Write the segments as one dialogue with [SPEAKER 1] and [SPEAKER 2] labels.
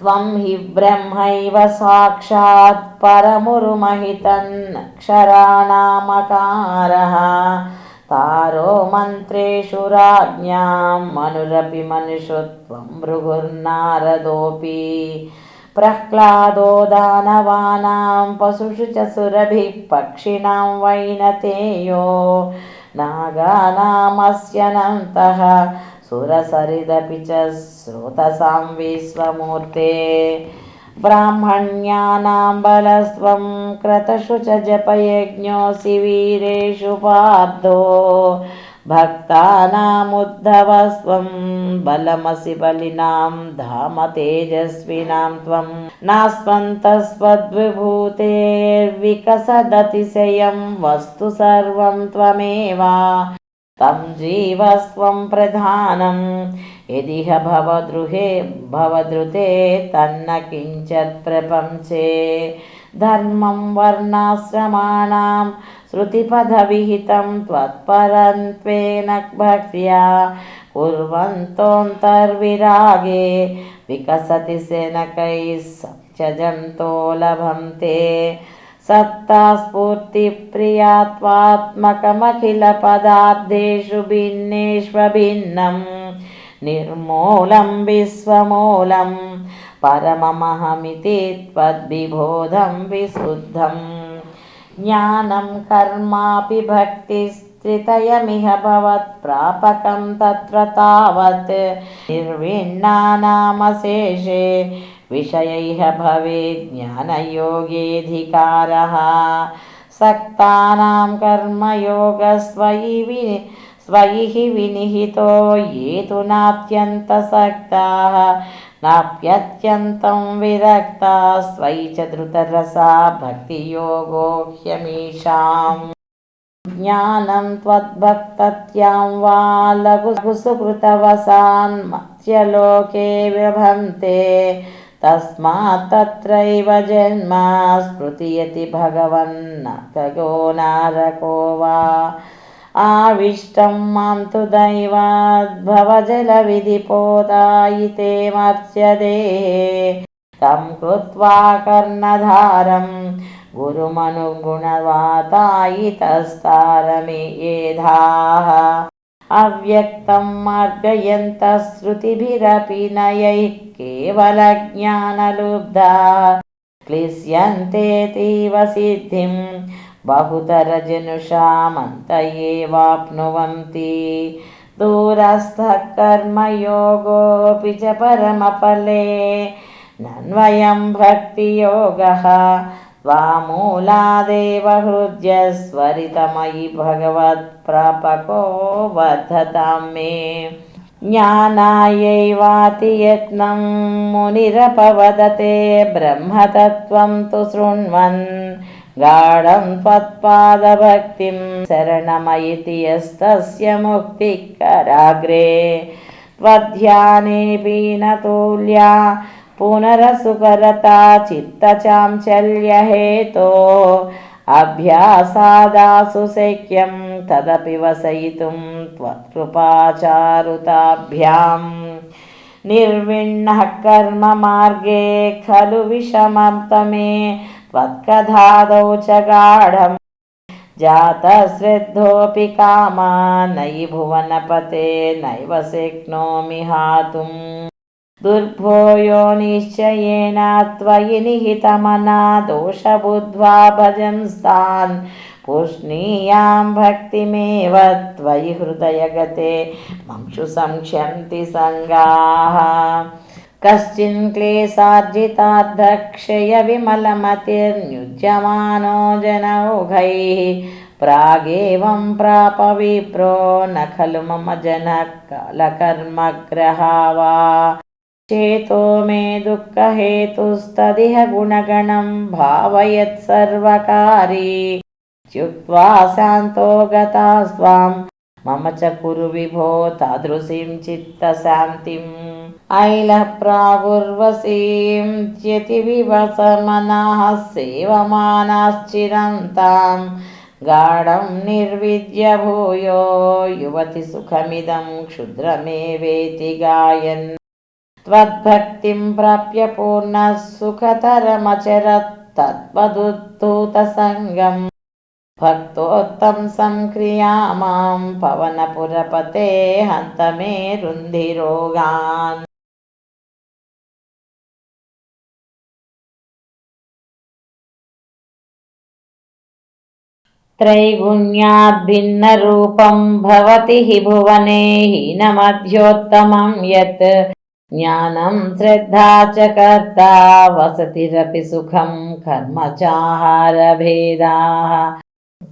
[SPEAKER 1] त्वं हि ब्रह्मैव साक्षात् परमुरुमहितन्नक्षराणामकारः तारो मन्त्रेषु राज्ञां मनुरपि मनुषु त्वं भृगुर्नारदोऽपि। प्रह्लादो दानवानां पशुषु च सुरभिः पक्षिणां वैनतेयो। नागानामस्यनन्तः सुरसरिदपि च स्रोतसां विश्वमूर्ते ब्राह्मण्यानां बलस्त्वं क्रतषु च जपयज्ञोऽसि वीरेषु पार्थो। भक्तानामुद्धवस्त्वं बलमसि बलिनां धाम तेजस्विनां त्वं। नास्मन्तस्त्वद्विभूतेर्विकसदतिशयं वस्तु सर्वं त्वमेव। तं जीवस्त्वं प्रधानं। यदिह भवद्रुहे भवद्रुते तन्न किञ्चित् प्रपञ्चे। धर्मं वर्णाश्रमाणां श्रुतिपदविहितं त्वत्परन्त्वेन भक्त्या। कुर्वन्तोऽन्तर्विरागे विकसति सेनकैः सत्यजन्तो लभन्ते सत्ता स्फूर्तिप्रिया त्वात्मकमखिलपदार्थेषु भिन्नेष्वभिन्नं निर्मूलं विश्वमूलं परममहमिति त्वद्विबोधं विशुद्धं। ज्ञानं कर्मापि भक्तिस्त्रितयमिह भवत्प्रापकं तत्र तावत्। निर्विण्णानामशेषे विषयैः भवेत् ज्ञानयोगेऽधिकारः। सक्तानां कर्मयोगस्वयि वि स्वैः विनिहितो ये तु नात्यन्तसक्ताः। नाप्यत्यन्तं विरक्ता स्वयि च धृतरसा भक्तियोगो ह्यमीषाम् ज्ञानं त्वद्भक्तत्यां वा लघुसुकृतवसान् मत्स्यलोके विभन्ते तस्मात् तत्रैव जन्म स्मृतियति भगवन्न खगो नारको वा। आविष्टं मां तु दैवाद्भवजलविधिपोदायिते मत्स्यदेहे तं कृत्वा कर्णधारं गुरुमनुगुणवातायितस्तारमे येधाः अव्यक्तं मार्गयन्तः श्रुतिभिरपि नयैः केवलज्ञानलुब्धा क्लिश्यन्तेतीव सिद्धिं बहुतरजनुषामन्त एवाप्नुवन्ति दूरस्थः कर्मयोगोऽपि च परमफले नन्वयं भक्तियोगः त्वामूलादेव हृद्यस्वरितमयि भगवत्प्रापको वर्धतां मे ज्ञानायैवातियत्नं मुनिरपवदते ब्रह्मतत्त्वं तु शृण्वन् गाढं त्वत्पादभक्तिं शरणमयिति यस्तस्य मुक्तिः कराग्रे त्वध्यानेऽपि न तुल्या पुनरसुकरता चित्तचाञ्चल्यहेतो अभ्यासादासु शक्यं तदपि वसयितुं त्वत्कृपाचारुताभ्याम् निर्विण्णः कर्ममार्गे खलु विषमतमे त्वत्कधादौ च गाढम्। जातश्रद्धोऽपि कामा नयि भुवनपते नैव शक्नोमि हातुम् दुर्भोयो निश्चयेन त्वयि निहितमना दोषबुद्ध्वा भजंस्तान् पूष्णीयां भक्तिमेव त्वयि हृदयगते मंशु संक्ष्यन्ति सङ्गाः। कश्चिन् क्लेशार्जिताद्धक्षयविमलमतिर्युज्यमानो जनौघैः प्रागेवं प्राप विप्रो न खलु मम जनः कालकर्मग्रहा वा चेतो मे दुःखहेतुस्तदिह गुणगणं भावयत् सर्वकारी इत्युक्त्वा शान्तो गता स्वां मम च कुरु विभो तादृशीं चित्तशान्तिम् ऐलः प्रागुर्वशीं च्यतिविवसमनाः सेवमानाश्चिरन्तां गाढं निर्विद्य भूयो युवति सुखमिदं क्षुद्रमेवेति गायन् त्वद्भक्तिं प्राप्य पूर्णः सुखतरमचरत् तद्वदुद्धूतसङ्गम् भक्तोत्तंसं क्रियामां पवनपुरपते हन्त मे रुन्धिरोगान् त्रैगुण्याद्भिन्नरूपं भवति हि भुवने हीनमध्योत्तमं यत् ज्ञानं श्रद्धा च कर्ता वसतिरपि सुखं कर्म चाहारभेदाः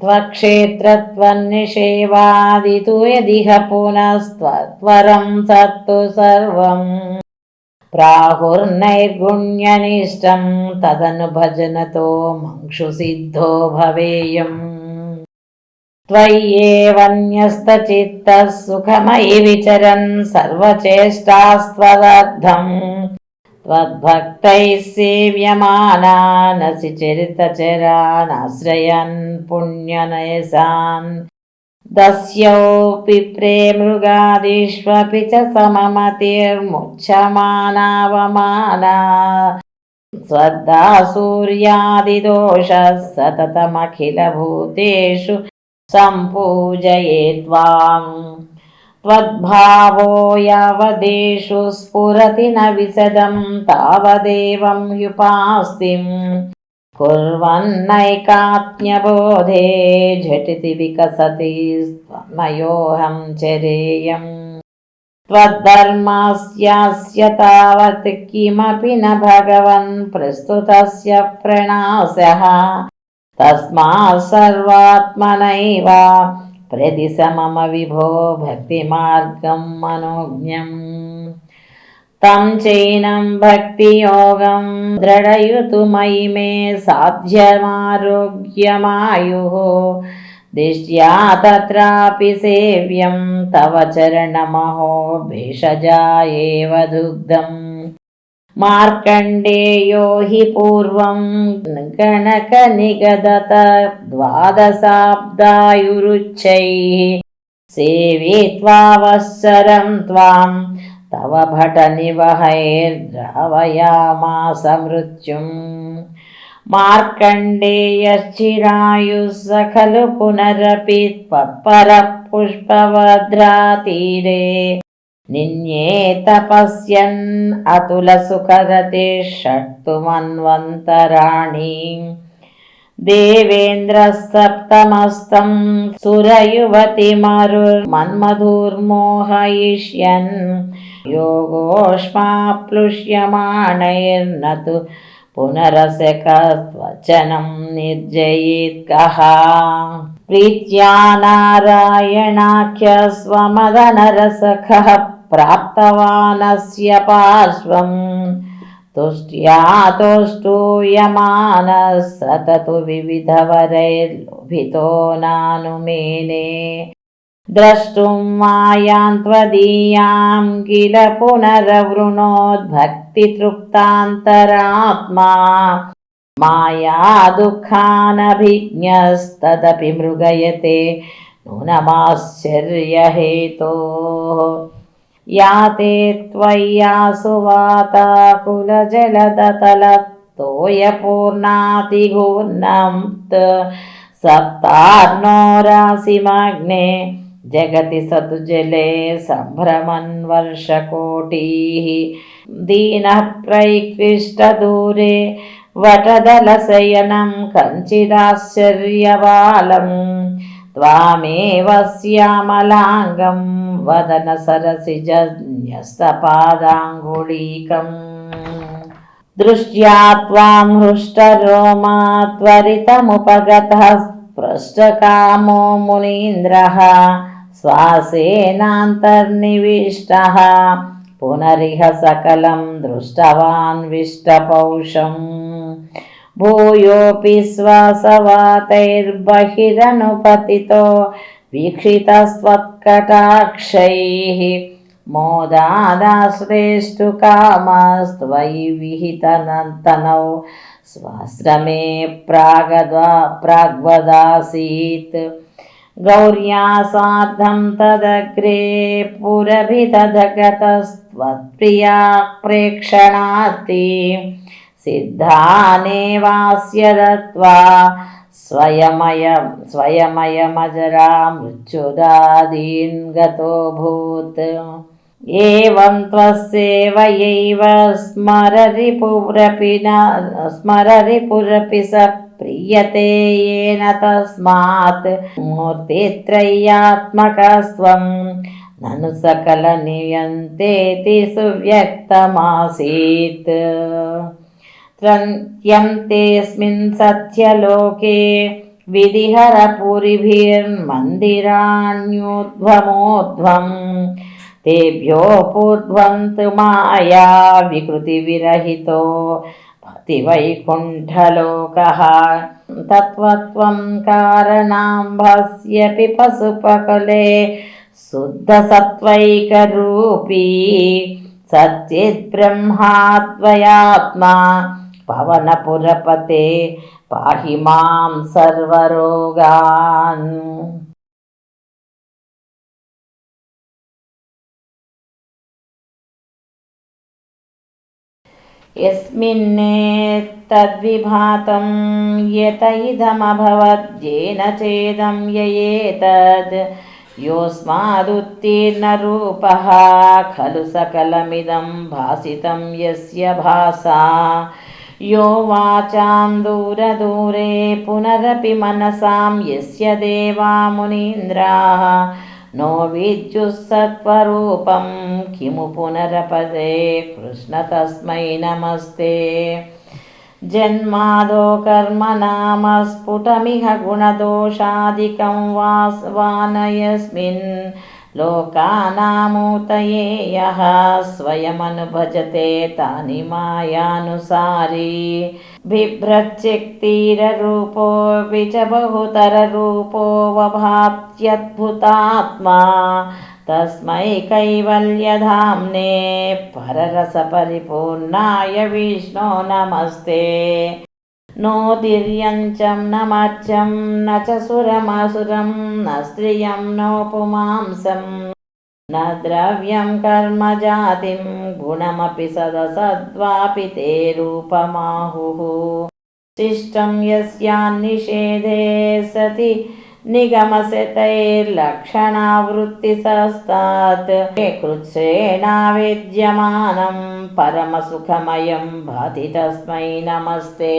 [SPEAKER 1] त्वक्षेत्रत्वन्निषेवादितु यदिह पुनस्त्वरं सत्तु सर्वम् प्राहुर्नैर्गुण्यनिष्टं तदनुभजनतो मंक्षुसिद्धो भवेयम् त्वय्येवन्यस्तचित्तः सुखमयि विचरन् सर्वचेष्टास्त्वदर्थम् त्वद्भक्तैः सेव्यमानानसि चरितचरानाश्रयन् पुण्यनयसान् दस्योऽपि प्रेमृगादिष्वपि च सममतिर्मुच्यमानावमाना स्वद्धा सूर्यादिदोषः सततमखिलभूतेषु सम्पूजये त्वाम् त्वद्भावो यावदेषु स्फुरति न विशदं तावदेवं ह्युपास्तिम् कुर्वन्नैकात्म्यबोधे झटिति विकसति त्वमयोऽहं चरेयम्। त्वद्धर्मस्यास्य तावत् किमपि न भगवन्, प्रस्तुतस्य प्रणासः। तस्मात् सर्वात्मनैव प्रदिश मम विभो भक्तिमार्गं मनोज्ञम्। तं चैनं भक्तियोगं दृढयतु मयि मे साध्यमारोग्यमायुः। दिष्ट्या तत्रापि सेव्यं तव चरणमहो भेषजा एव दुग्धम्। మార్కండేయో హి పూర్వం గణక నిగదత ద్వాదశాబ్దాయురుచ్చై. సేవిత్వావత్సరం త్వాం తవ భట నివహైర్ద్రవయామాస మృత్యుం. మార్కండేయశ్చిరాయుస్స ఖలు పునరపి పుష్పవద్రాతీరే निन्ये तपस्यन् अतुलसुखदति षट्तु मन्वन्तराणि देवेन्द्रः सप्तमस्तं सुरयुवतिमरुर्मन्मधुर्मोहयिष्यन्। योगोष्माप्लुष्यमाणैर्न तु निर्जयेत्। निर्जयेत्कः प्रीत्या नारायणाख्यस्वमदनरसखः प्राप्तवानस्य पार्श्वम् तुष्ट्या तोष्टूयमानः सततु विविधवरैर्लोभितो नानुमेने द्रष्टुं मायां त्वदीयां किल पुनरवृणोद्भक्तितृप्तान्तरात्मा माया दुःखानभिज्ञस्तदपि मृगयते नूनमाश्चर्यहेतोः या ते त्वय्यासु वाताकुलजलदतलतोयपूर्णातिघूर्णं सप्तार्णोरासिमग्ने जगति सतु जले सम्भ्रमन् वर्षकोटिः दीनः प्रैक्लिष्टदूरे वटदलशयनं कञ्चिदाश्चर्यबालम् त्वामेव श्यामलाङ्गं वदनसरसिजन्यस्तपादाङ्गुलीकम् दृष्ट्या त्वां हृष्टरोमा त्वरितमुपगतः पृष्ठकामो मुनीन्द्रः श्वासेनान्तर्निविष्टः पुनरिह सकलं दृष्टवान् विष्टपौषम्। भूयोऽपि श्वासवातैर्बहिरनुपतितो वीक्षितस्त्वत्कटाक्षैः मोदादाश्रेष्टु कामस्त्वयि विहितनन्तनौ स्वाश्रमे प्रागदा प्राग्वदासीत् गौर्या सार्धं तदग्रे पुरभितदगतस्त्वत्प्रिया प्रेक्षणार्ति सिद्धानेवास्य दत्त्वा स्वयमय स्वयमयमजरा मृत्युदादीन् गतोऽभूत् एवं त्वस्यैव स्मररिपुरपि न स्मररिपुरपि स प्रीयते येन तस्मात् मूर्तित्रय्यात्मकस्त्वं ननु सकलनियन्तेति सुव्यक्तमासीत् त्रन्त्यन्तेऽस्मिन् सत्यलोके विधिहरपुरिभिर्मन्दिराण्योध्वमोध्वम् तेभ्यो पूर्ध्वन्तु माया विकृतिविरहितो भतिवैकुण्ठलोकः तत्त्वत्वं कारणाम्भस्यपि पशुपकले शुद्धसत्त्वैकरूपी। सच्चिद्ब्रह्माद्वयात्मा पवनपुरपते पाहि मां सर्वरोगान् यस्मिन्नेतद्विभातं यत इदमभवद्येन चेदं ययेतद् योऽस्मादुत्तीर्णरूपः खलु सकलमिदं भासितं यस्य भासा यो वाचां दूरदूरे पुनरपि मनसां यस्य देवा मुनीन्द्राः। नो विद्युत्सत्त्वरूपं किमु पुनरपदे कृष्ण तस्मै नमस्ते। जन्मादो कर्म नाम स्फुटमिह गुणदोषादिकं वासवानयस्मिन् लोकानामूतये यः स्वयमनुभजते तानि मायानुसारी। बिभ्रच्चिक्तीररूपोऽपि च बहुतररूपो वभात्यद्भुतात्मा। तस्मै कैवल्यधाम्ने पररसपरिपूर्णाय विष्णो नमस्ते। नोदिर्यञ्चं न मर्चं न च सुरमसुरं न स्त्रियं नो पुमांसं न द्रव्यं कर्म जातिं गुणमपि सदसद्वापि ते रूपमाहुः शिष्टं यस्यान्निषेधे सति निगमशतैर्लक्षणावृत्तिसस्तात् कृच्छ्रेणावेद्यमानं परमसुखमयं भाति तस्मै नमस्ते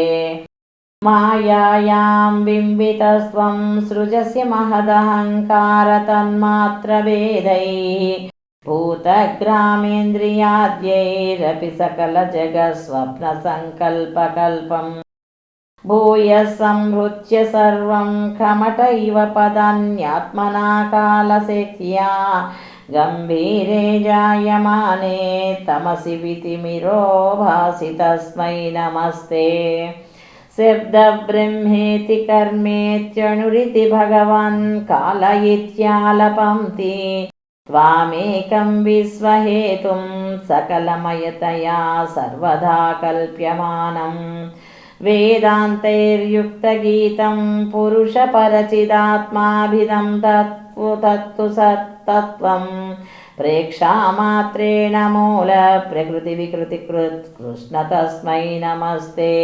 [SPEAKER 1] मायायां बिम्बितस्त्वं सृजस्य महदहङ्कारतन्मात्रभेदैः भूतग्रामेन्द्रियाद्यैरपि सकलजगत्स्वप्नसङ्कल्पकल्पम् भूयः संहृत्य सर्वं खमट इव पदान्यात्मना कालशक्त्या गम्भीरे जायमाने तमसि वितिमिरो भासि तस्मै नमस्ते। शब्दब्रह्मेति कर्मेत्यणुरिति भगवन् काल इत्यालपन्ति त्वामेकं विश्वहेतुं सकलमयतया सर्वदा कल्प्यमानम् वेदान्तैर्युक्तगीतं पुरुषपरचिदात्माभिदं तत्तु तत्तु सत्तत्त्वं प्रेक्षामात्रेण मूलप्रकृतिविकृतिकृत् कृष्ण तस्मै नमस्ते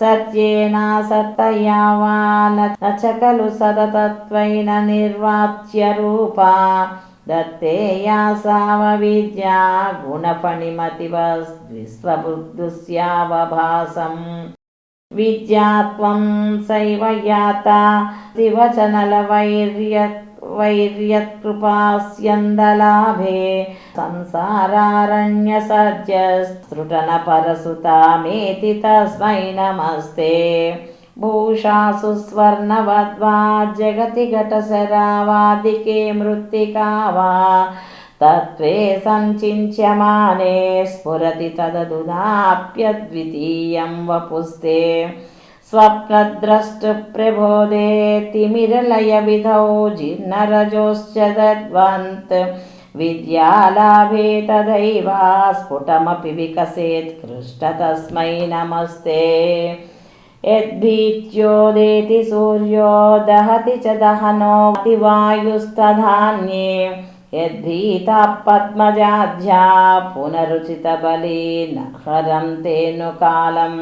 [SPEAKER 1] सत्येनासत्तया वा न च खलु सदतत्त्वेन निर्वाच्यरूपा दत्ते या सावविद्या गुणफणिमतिवस्विश्वबुद्धुस्यावभासम् विद्या त्वं सैव याता शिवचनलवैर्य वैर्यत्कृपास्यन्दलाभे संसारारण्यसज्जस्त्रुटनपरसुतामेति तस्मै नमस्ते भूषासु स्वर्णवद्वा जगति घटसरावादिके मृत्तिका वा तत्त्वे सञ्चिन्त्यमाने स्फुरति तदधुनाप्यद्वितीयं वपुस्ते। स्वप्नद्रष्टुप्रबोधे तिमिरलयविधौ जीर्णरजोश्च दद्वन्त् विद्यालाभे तदैव स्फुटमपि विकसेत् कृष्ण तस्मै नमस्ते यद्भीत्योदेति सूर्यो दहति च दहनोति वायुस्तधान्ये यद्भीता पद्मजाध्या पुनरुचितबलेन हरं तेनुकालम्।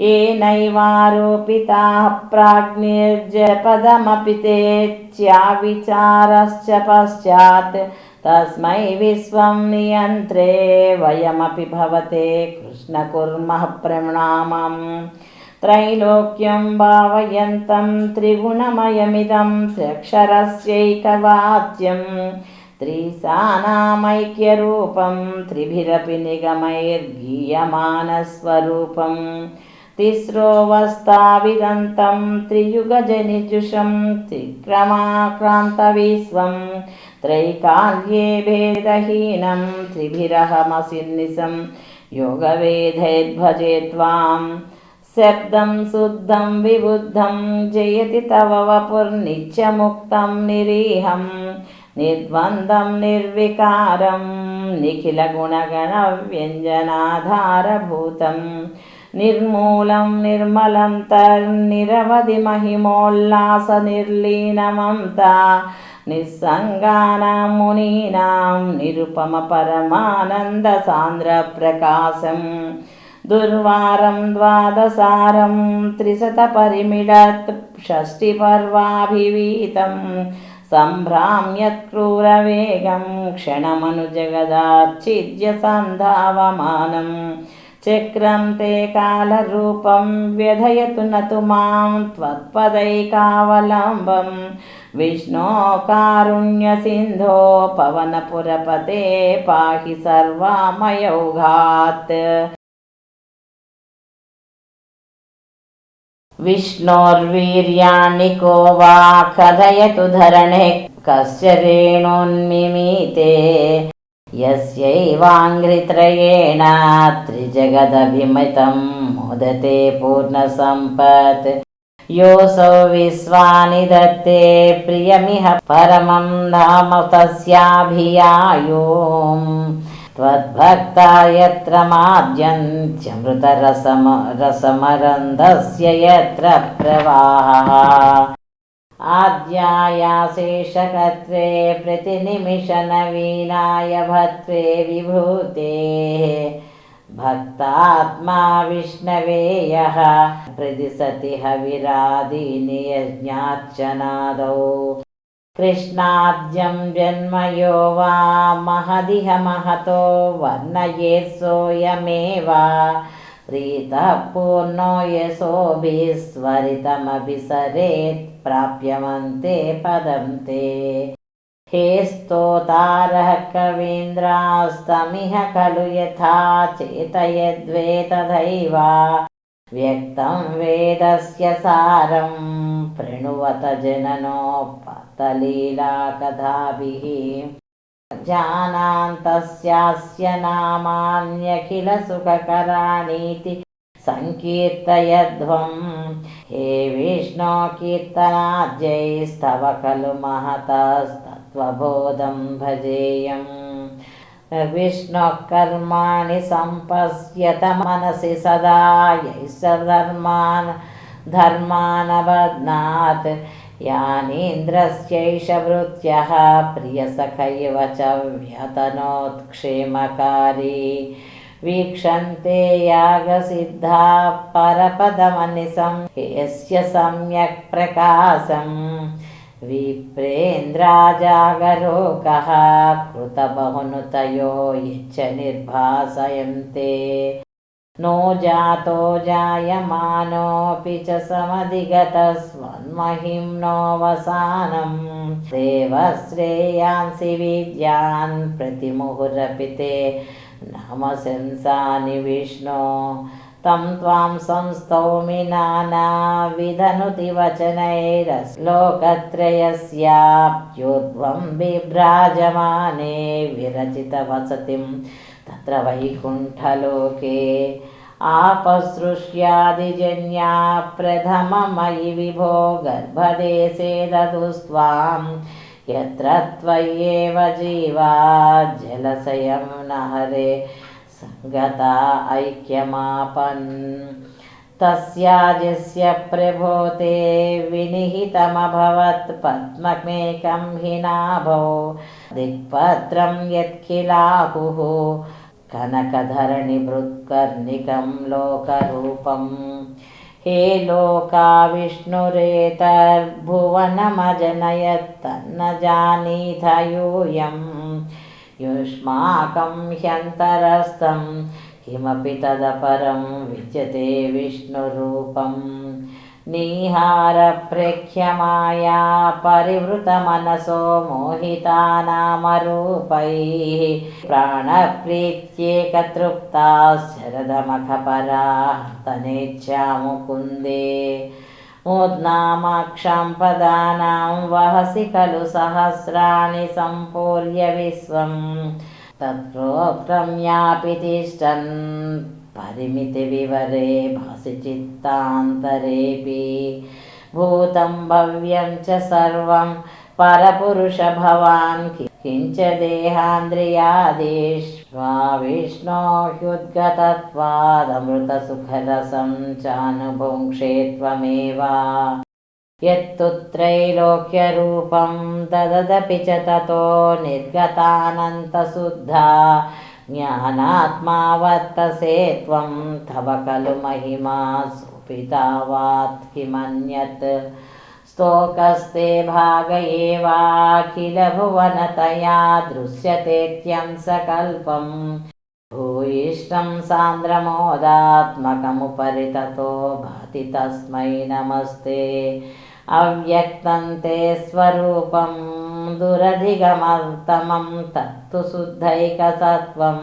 [SPEAKER 1] येनैवारोपिताः प्राज्ञिर्जपदमपि तेत्याविचारश्च पश्चात् तस्मै विश्वं नियन्त्रे वयमपि भवते कृष्ण कुर्मः प्रणामम् त्रैलोक्यं भावयन्तं त्रिगुणमयमिदं त्र्यक्षरस्यैकवाच्यं त्रिसानामैक्यरूपं त्रिभिरपि निगमैर्गीयमानस्वरूपं तिस्रोऽवस्थाविदन्तं त्रियुगजनिजुषं त्रिक्रमाक्रान्तविश्वं त्रैकाल्ये भेदहीनं त्रिभिरहमसिन्निसं योगवेदैर्भजे त्वाम् శబ్దం శుద్ధం విబుద్ధం జయతి తవ వపుర్నిత్యముక్తం నిరీహం నిర్ద్వందం నిర్వికారం నిఖిల గుణగణ వ్యంజనాధారభూతం నిర్మూలం నిర్మలం తర్నిరవధి మహిమోల్లాస నిర్లీనమంత నిస్సంగానాం మునీనాం నిరుపమ పరమానంద సాంద్ర ప్రకాశం दुर्वारं द्वादसारं त्रिशतपरिमिडत् षष्टिपर्वाभिवीतं सम्भ्राम्यत्क्रूरवेगं क्षणमनुजगदाच्छिद्य सन्धावमानं चक्रं ते कालरूपं व्यधयतु न तु मां त्वत्पदैकावलम्बं विष्णो कारुण्यसिन्धो पवनपुरपते पाहि सर्वामयौघात् विष्णोर्वीर्याणि को वा कथयतु धरणे कस्य रेणोन्मिमीते यस्यैवाङ्घ्रित्रयेण त्रिजगदभिमितं मोदते पूर्णसम्पत् योऽसौ विश्वानि दत्ते प्रियमिह परमं धाम तस्याभियायोम् त्वद्भक्ता यत्र माद्यन्त्यमृतरसम रसमरन्धस्य यत्र प्रवाहः। आद्यायाशेषकत्रे प्रतिनिमिषनवीनाय भत्रे विभूतेः। भक्तात्मा विष्णवे यः प्रदिशति हविरादीनि यज्ञार्चनादौ कृष्णाद्यं जन्म यो वा महदिह महतो वर्णयेत् सोऽयमेव प्रीतः पूर्णो यशोभिस्वरितमभिसरेत् प्राप्यमन्ते पदं ते हे स्तोतारः कवीन्द्रास्तमिह खलु यथा चेतयद्वे तथैव व्यक्तं वेदस्य सारं प्रणुवत जननोपतलीलाकथाभिः जानान्तस्यास्य नामान्यखिलसुखकराणीति सङ्कीर्तयध्वं हे विष्णो कीर्तनाद्यैस्तव खलु महतस्तत्त्वबोधं भजेयम् विष्णोः कर्माणि सम्पश्यत मनसि सदा यैः स धर्मान् धर्मानबध्नात् यानीन्द्रस्यैष भृत्यः प्रियसखैव च व्यतनोत्क्षेमकारी। वीक्षन्ते यागसिद्धा परपदमनिसं। यस्य सम्यक् प्रकाशम् विप्रेन्द्राजागरोकः कृतबहुनुतयो यच्च निर्भासयन्ते। नो जातो जायमानोऽपि च समधिगतस्वन्महिम्नोऽवसानं देवश्रेयांसि विद्यान् प्रतिमुहुरपि ते नामशंसानि विष्णो तं त्वां संस्तौमि नानाविधनुति वचनैरश्लोकत्रयस्याप्योद्ध्वं बिभ्राजमाने विरचितवसतिं तत्र वैकुण्ठलोके आपसृष्यादिजन्या प्रथममयि विभो गर्भदेशे ददुस्त्वां यत्र त्वय्येव जीवा जलशयं न हरे सङ्गता ऐक्यमापन्। तस्याजस्य प्रभोते विनिहितमभवत्। पद्ममेकं हि नाभो। दिक्पत्रं यत्किलाहुः कनकधरणिभृत्कर्णिकं लोकरूपम्। हे लोका विष्णुरेतर्भुवनमजनयत्तन्न जानीथ यूयं युष्माकं ह्यन्तरस्थं किमपि तदपरं विद्यते विष्णुरूपं। निहारप्रेक्ष्यमाया परिवृतमनसो मोहितानामरूपैः प्राणप्रीत्येकतृप्ताश्चरदमखपराः तनेच्छा मुकुन्दे मूर्नामाक्षां पदानां वहसि खलु सहस्राणि सम्पूर्य विश्वं तत्प्रोक्तं यापि तिष्ठन् परिमितिविवरे भासि चित्तान्तरेऽपि भूतं भव्यं च सर्वं परपुरुष भवान् किञ्च देहान्द्रियादेष्वा विष्णो ह्युद्गतत्वादमृतसुखरसं चानुभुङ्क्षे त्वमेव यत्तु त्रैलोक्यरूपं दददपि च ततो निर्गतानन्तशुद्धा। ज्ञानात्मा वर्तसे त्वं तव खलु महिमा सोपितावात् किमन्यत् स्तोकस्ते भाग एवाखिलभुवनतया दृश्यतेत्यं सकल्पं भूयिष्ठं सान्द्रमोदात्मकमुपरि ततो भाति तस्मै नमस्ते अव्यक्तं ते स्वरूपं दुरधिगमत्तमं तत्तु शुद्धैकसत्त्वं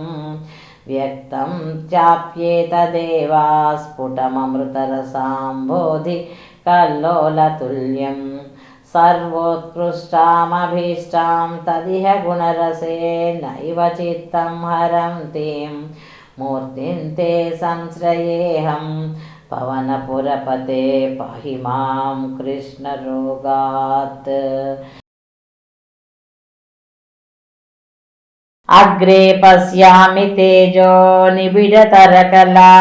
[SPEAKER 1] व्यक्तं चाप्येतदेवा स्फुटममृतरसाम्बोधि कल्लोलतुल्यं सर्वोत्कृष्टामभीष्टां तदिह गुणरसे नैव चित्तं हरन्तीं। मूर्तिं ते संश्रयेऽहं पवनपुरपते पाहि मां कृष्णरोगात्। अग्रे पश्यामि तेजो निबिडतरकला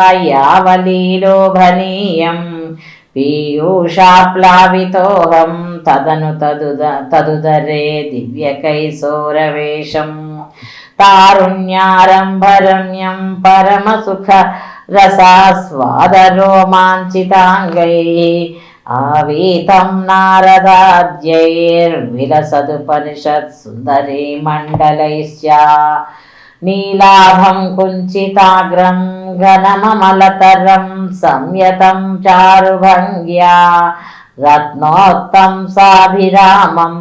[SPEAKER 1] పీయూషాప్లావితోహం తదను తదుద తదుదరే దివ్యకై సౌరవేషం తారుణ్యారంభరమ్యం పరమసుఖ రసాస్వాదరోమాంచితాంగై ఆవీతం నారదాద్యైర్విలసదుపనిషత్ సుందరీ మండలైశ్చ नीलाभं कुञ्चिताग्रं घनममलतरं संयतं चारुभङ्ग्या रत्नोत्तं साभिरामं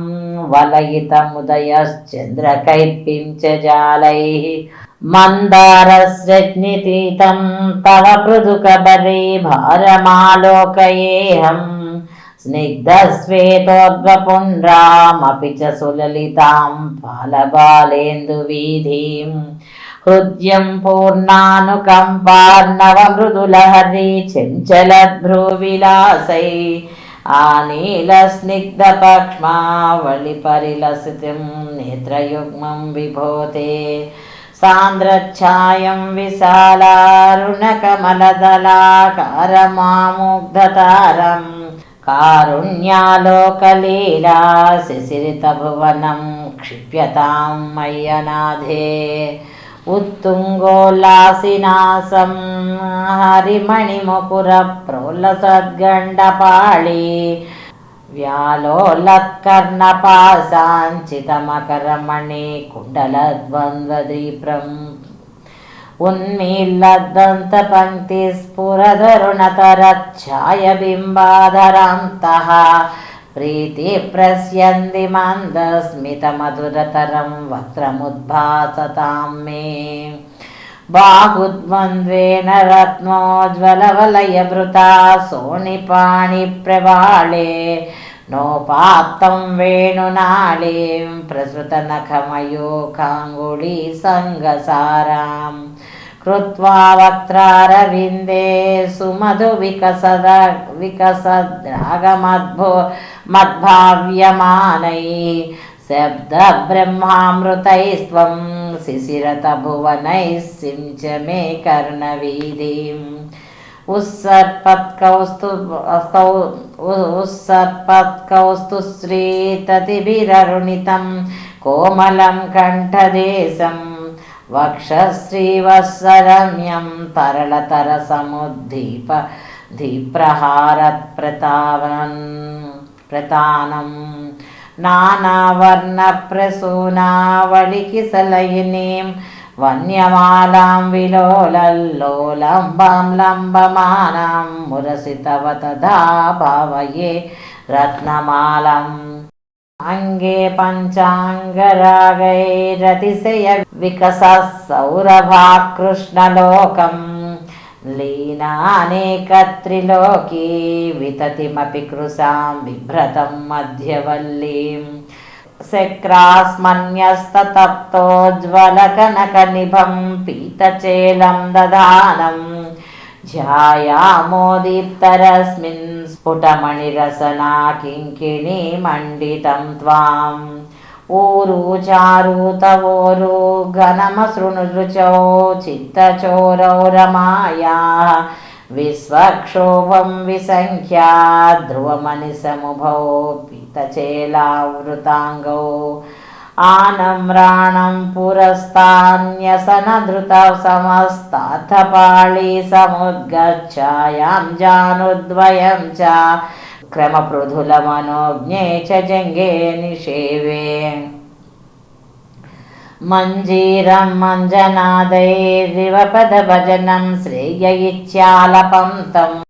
[SPEAKER 1] वलयितमुदयश्चन्द्रकैर्पिं च जालैः मन्दारस्रज्ञितीतं तव पृदुकबरे भारमालोकयेऽहं स्निग्धश्वेतोर्ध्वपुण्ड्रामपि च सुललितां बालबालेन्दुवीधीं हृद्यं पूर्णानुकम्पार्णवमृदुलहरी चञ्चलद्भ्रूविलासै आनीलस्निग्धपक्ष्मावलिपरिलसितं नेत्रयुग्मं विभोते सान्द्रच्छायं विशालारुणकमलदलाकारमामुग्धतारं कारुण्यालोकलीला शिशिरितभुवनं क्षिप्यतां मय्यनाधे उत्तुङ्गोल्लासिनासं हरिमणिमुकुरप्रोल्लसद्गण्डपाळी व्यालोलत्कर्णपाशाञ्चितमकरमणि कुण्डलद्वन्द्वदीप्रम् उन्मीलद्दन्तपङ्क्तिस्फुरधरुणतरच्छायबिम्बाधरान्तः प्रीतिप्रस्यन्ति मन्दस्मितमधुरतरं वक्त्रमुद्भासतां मे बाहुद्वन्द्वेन रत्नोज्ज्वलवलयभृता सोनिपाणिप्रवाळे नोपात्तं वेणुनाळीं प्रसृतनखमयोकाङ्गुळीसङ्गसारां कृत्वा वक्त्रारविन्दे सुमधु विकसद विकसद्रागमद्भो मद्भाव्यमानैः शब्दब्रह्मामृतैस्त्वं शिशिरतभुवनैः सिंच मे कर्णवीधिम् उत्सर्पत्कौस्तु उत्सर्पत्कौस्तु श्रीततिभिररुणितं कोमलं कण्ठदेशम् కోమలం కంఠదేశం వక్షశ్రీవత్సరమ్యం తరళతర సముద్దీప దీప్రహారత్ ప్రతావన్ ప్రతానం నానావర్ణ ప్రసూనావళికి సలయినీం వన్యమాలాం విలోలల్లోలంబాం లంబమానాం మురసితవ తదా భావయే రత్నమాలం అంగే పంచాంగరాగైరతిశయ వికస సౌరభాకృష్ణలోకం లీనానేకత్రిలోకీ వితతిమపి కృశాం బిభ్రతం మధ్యవల్లీం శక్రాస్మన్యస్తప్తోజ్వలకనకనిభం పీతచేలం దదానం ధ్యాయామోదీప్తరస్మిన్ స్ఫుటమణిరసనా కింకిణీ మండితం త్వాం ఊరు చారుతవోరు ఘనమసృణురుచౌ చిత్తచోరౌ రమాయా విశ్వక్షోభం आनम्राणं राणं पुरस्तान्यसनधृत समस्तथपाळी समुद्गच्छायां जानुद्वयं च क्रमपृथुलमनोज्ञे च जङ्गे निषेवे। मञ्जीरं मञ्जनादये दिवपदभजनं श्रेयिच्यालपं तम्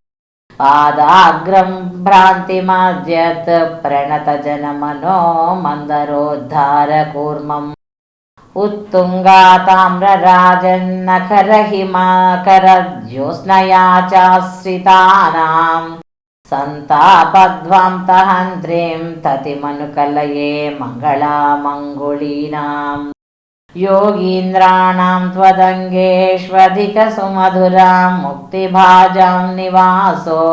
[SPEAKER 1] पादाग्रं भ्रान्तिमाद्यत् प्रणतजनमनो मन्दरोद्धारकूर्मम् उत्तुङ्गाताम्रराजन्नखरहिमाकरज्योत्स्नया चाश्रितानां सन्तापध्वां तहन्त्रीं ततिमनुकलये मङ्गलामङ्गुलीनाम् योगीन्द्राणां त्वदङ्गेष्वधिकसुमधुरां मुक्तिभाजां निवासो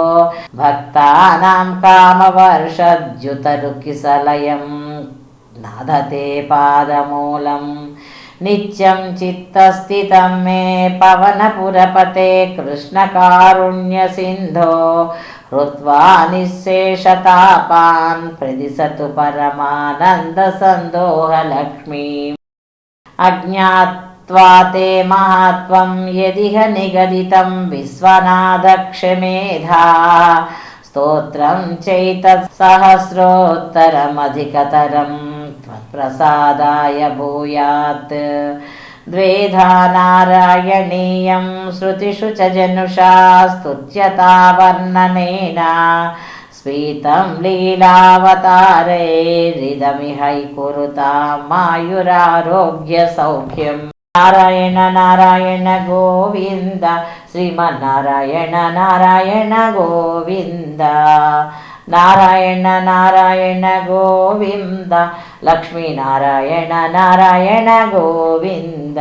[SPEAKER 1] भक्तानां कामवर्षद्युतरुकिसलयं नादते पादमूलं नित्यं चित्तस्थितं मे पवनपुरपते कृष्णकारुण्यसिन्धो हृत्वा निःशेषतापान् प्रदिशतु परमानन्दसन्दोहलक्ष्मीम् अज्ञात्वा ते महात्वं यदिह निगदितं विश्वनादक्षमेधा स्तोत्रं चैतत्सहस्रोत्तरमधिकतरं त्वत्प्रसादाय भूयात्। द्वेधा नारायणीयं श्रुतिषु च जनुषा स्तुत्यता वर्णनेन स्फीतं लीलावतारैरिदमिहै कुरुतां मायुरारोग्यसौख्यं नारायण नारायण गोविन्द श्रीमन्नारायण नारायण गोविन्द नारायण नारायण गोविन्द लक्ष्मीनारायण नारायण गोविन्द